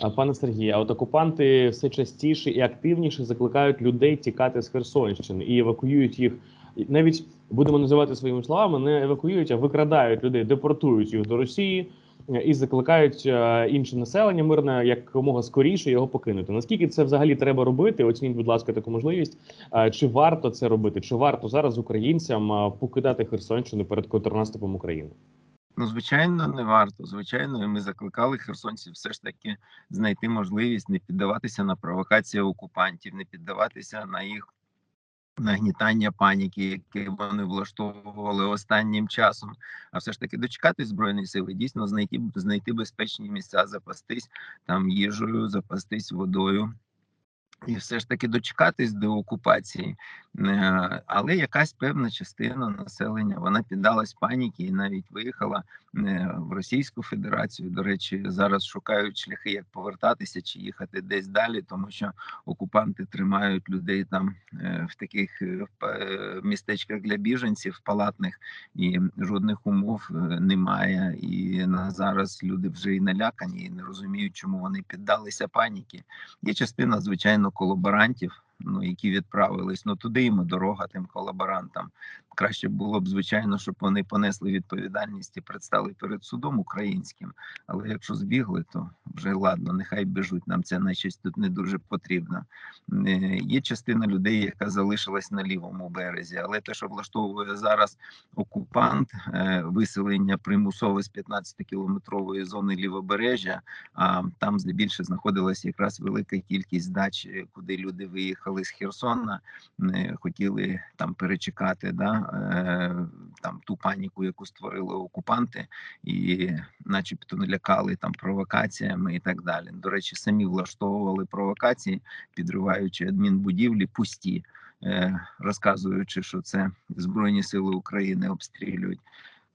А, Пане Сергію, а от окупанти все частіше і активніше закликають людей тікати з Херсонщини і евакуюють їх. Навіть будемо називати своїми словами, не евакуюють, а викрадають людей, депортують їх до Росії е, і закликають е, інше населення мирне якомога скоріше його покинути. Наскільки це взагалі треба робити? Оцініть, будь ласка, таку можливість. Е, Чи варто це робити? Чи варто зараз українцям е, покидати Херсонщину перед контрнаступом України? Ну, звичайно, не варто. Звичайно, ми закликали херсонців все ж таки знайти можливість не піддаватися на провокації окупантів, не піддаватися на їх нагнітання паніки, які вони влаштовували останнім часом. А все ж таки дочекати збройної сили, дійсно знайти знайти безпечні місця, запастись там їжею, запастись водою. І все ж таки дочекатись до окупації, Е, але якась певна частина населення вона піддалась паніки і навіть виїхала е, в Російську Федерацію. До речі, зараз шукають шляхи, як повертатися чи їхати десь далі, тому що окупанти тримають людей там е, в таких містечках для біженців палатних, і жодних умов немає. І на зараз люди вже і налякані, і не розуміють, чому вони піддалися паніки. Є частина, звичайно, колаборантів, ну які відправились. Ну туди їм дорога тим колаборантам. Краще було б, звичайно, щоб вони понесли відповідальність і предстали перед судом українським. Але якщо збігли, то вже ладно, нехай біжуть. Нам ця нечисть тут не дуже потрібна. Е, Є частина людей, яка залишилась на лівому березі, але те, що влаштовує зараз окупант, е, виселення примусове з 15-кілометрової зони лівобережжя, а там здебільшого знаходилась якраз велика кількість дач, е, куди люди виїхали з Херсона, е, хотіли там перечекати, да, е, там ту паніку, яку створили окупанти, і, начебто, налякали там провокаціями і так далі. До речі, самі влаштовували провокації, підриваючи адмінбудівлі пусті, е, розказуючи, що це збройні сили України обстрілюють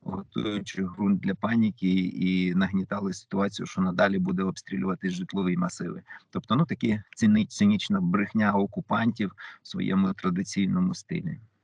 готуючи ґрунт для паніки і нагнітали ситуацію, що надалі буде обстрілювати житлові масиви. Тобто, ну такі ціни, цинічна брехня окупантів в своєму традиційному стилі.